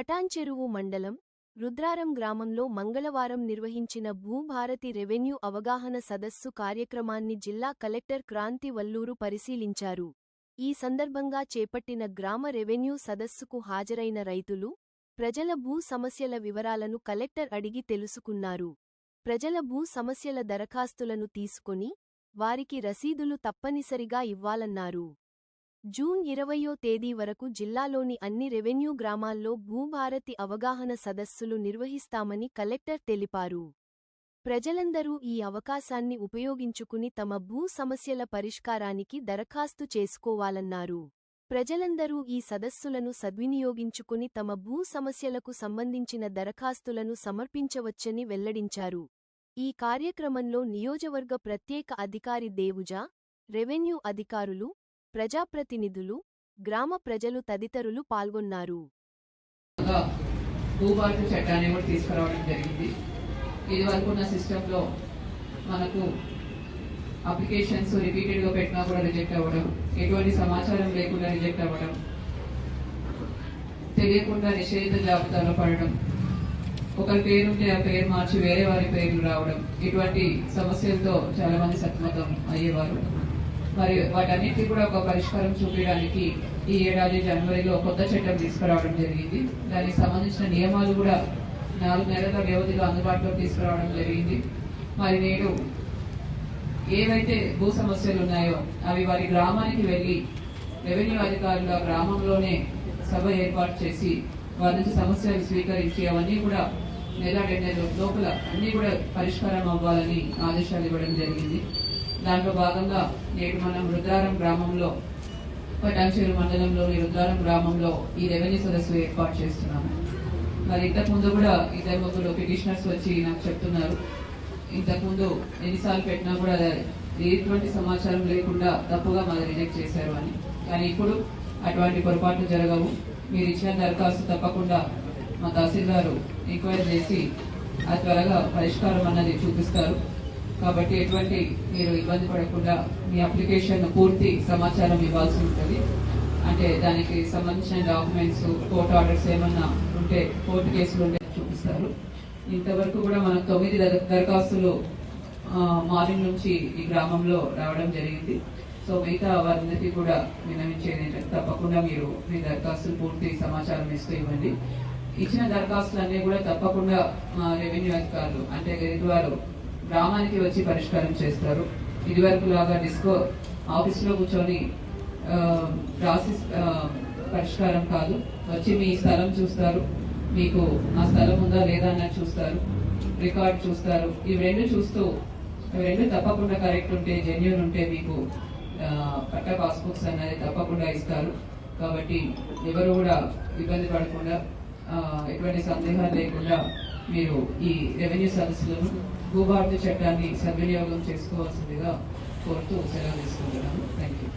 పటాన్చెరువు మండలం రుద్రారం గ్రామంలో మంగళవారం నిర్వహించిన భూభారతి రెవెన్యూ అవగాహన సదస్సు కార్యక్రమాన్ని జిల్లా కలెక్టర్ క్రాంతి వల్లూరు పరిశీలించారు. ఈ సందర్భంగా చేపట్టిన గ్రామ రెవెన్యూ సదస్సుకు హాజరైన రైతులు ప్రజల భూ సమస్యల వివరాలను కలెక్టర్ అడిగి తెలుసుకున్నారు. ప్రజల భూ సమస్యల దరఖాస్తులను తీసుకుని వారికి రసీదులు తప్పనిసరిగా ఇవ్వాలన్నారు. జూన్ ఇరవయో తేదీ వరకు జిల్లాలోని అన్ని రెవెన్యూ గ్రామాల్లో భూభారతి అవగాహన సదస్సులు నిర్వహిస్తామని కలెక్టర్ తెలిపారు. ప్రజలందరూ ఈ అవకాశాన్ని ఉపయోగించుకుని తమ భూ సమస్యల పరిష్కారానికి దరఖాస్తు చేసుకోవాలన్నారు. ప్రజలందరూ ఈ సదస్సులను సద్వినియోగించుకుని తమ భూ సమస్యలకు సంబంధించిన దరఖాస్తులను సమర్పించవచ్చని వెల్లడించారు. ఈ కార్యక్రమంలో నియోజవర్గ ప్రత్యేక అధికారి దేవుజా రెవెన్యూ అధికారులు ప్రజాప్రతినిధులు గ్రామ ప్రజలు తదితరులు పాల్గొన్నారు. ఒక చట్టాన్ని కూడా తీసుకురావడం జరిగింది. ఇది వరకు ఉన్న సిస్టంలో మనకు అప్లికేషన్స్ రిపీటెడ్గా పెట్టినా కూడా రిజెక్ట్ అవ్వడం ఎటువంటి సమాచారం లేకుండా రిజెక్ట్ అవ్వడం తెలియకుండా నిషేధ జాబితాలో పడడం ఒకరి పేరుంటే ఆ పేరు మార్చి వేరే వారి పేర్లు రావడం ఇటువంటి సమస్యలతో చాలా మంది సతమతం అయ్యేవారు. మరి వాటన్నిటికీ కూడా ఒక పరిష్కారం చూపించడానికి ఈ ఏడాది జనవరిలో కొత్త చట్టం తీసుకురావడం జరిగింది. దానికి సంబంధించిన నియమాలు కూడా నాలుగు నెలల వ్యవధిలో అందుబాటులో తీసుకురావడం జరిగింది. మరి నేడు ఏవైతే భూ సమస్యలు ఉన్నాయో అవి వారి గ్రామానికి వెళ్ళి రెవెన్యూ అధికారులు ఆ గ్రామంలోనే సభ ఏర్పాటు చేసి వారి నుంచి సమస్యలు స్వీకరించి అవన్నీ కూడా నెల రెండు నెలల లోపల అన్నీ కూడా పరిష్కారం అవ్వాలని ఆదేశాలు ఇవ్వడం జరిగింది. దాంట్లో భాగంగా నేడు మనం రుద్రారం గ్రామంలో పటాన్చేరు మండలంలోని రుద్రారం గ్రామంలో ఈ రెవెన్యూ సదస్సు ఏర్పాటు చేస్తున్నాము. మరి ఇంతకు ముందు కూడా ఇద్దరు ముగ్గురు పిటిషనర్స్ వచ్చి నాకు చెప్తున్నారు. ఇంతకుముందు ఎన్నిసార్లు పెట్టినా కూడా అది ఎటువంటి సమాచారం లేకుండా తప్పుగా మాది రిజెక్ట్ చేశారు అని. కానీ ఇప్పుడు అటువంటి పొరపాట్లు జరగవు. మీరు ఇచ్చిన దరఖాస్తు తప్పకుండా మా తహసీల్దారు ఎంక్వైరీ చేసి ఆ త్వరగా పరిష్కారం అన్నది చూపిస్తారు. కాబట్టి ఎటువంటి మీరు ఇబ్బంది పడకుండా మీ అప్లికేషన్ పూర్తి సమాచారం ఇవ్వాల్సి ఉంటుంది. అంటే దానికి సంబంధించిన డాక్యుమెంట్స్ కోర్టు ఆర్డర్స్ ఏమన్నా ఉంటే కోర్టు కేసులు ఉంటే చూపిస్తారు. ఇంతవరకు కూడా మనకు తొమ్మిది దరఖాస్తులు మార్నింగ్ నుంచి ఈ గ్రామంలో రావడం జరిగింది. సో మిగతా వారందరికీ కూడా విన్నవించేది తప్పకుండా మీరు మీ దరఖాస్తులు పూర్తి సమాచారం ఇస్తూ ఇవ్వండి. ఇచ్చిన దరఖాస్తులన్నీ కూడా తప్పకుండా రెవెన్యూ అధికారులు అంటే గెలిట్ వారు గ్రామానికి వచ్చి పరిష్కారం చేస్తారు. ఇదివరకు లాగా డిస్కో ఆఫీసులో కూర్చొని రాసి పరిష్కారం కాదు. వచ్చి మీ స్థలం చూస్తారు. మీకు ఆ స్థలం ఉందా లేదా అన్నది చూస్తారు. రికార్డ్ చూస్తారు. ఇవి రెండు చూస్తూ ఇవి రెండు తప్పకుండా కరెక్ట్ ఉంటే జెన్యున్ ఉంటే మీకు పట్ట పాస్బుక్స్ అనేది తప్పకుండా ఇస్తారు. కాబట్టి ఎవరు కూడా ఇబ్బంది పడకుండా ఎటువంటి సందేహాలు లేకుండా మీరు ఈ రెవెన్యూ సర్వీసులను భూభారతి చట్టాన్ని సద్వినియోగం చేసుకోవాల్సిందిగా కోరుతూ సెలవు తీసుకుంటున్నాను. Thank you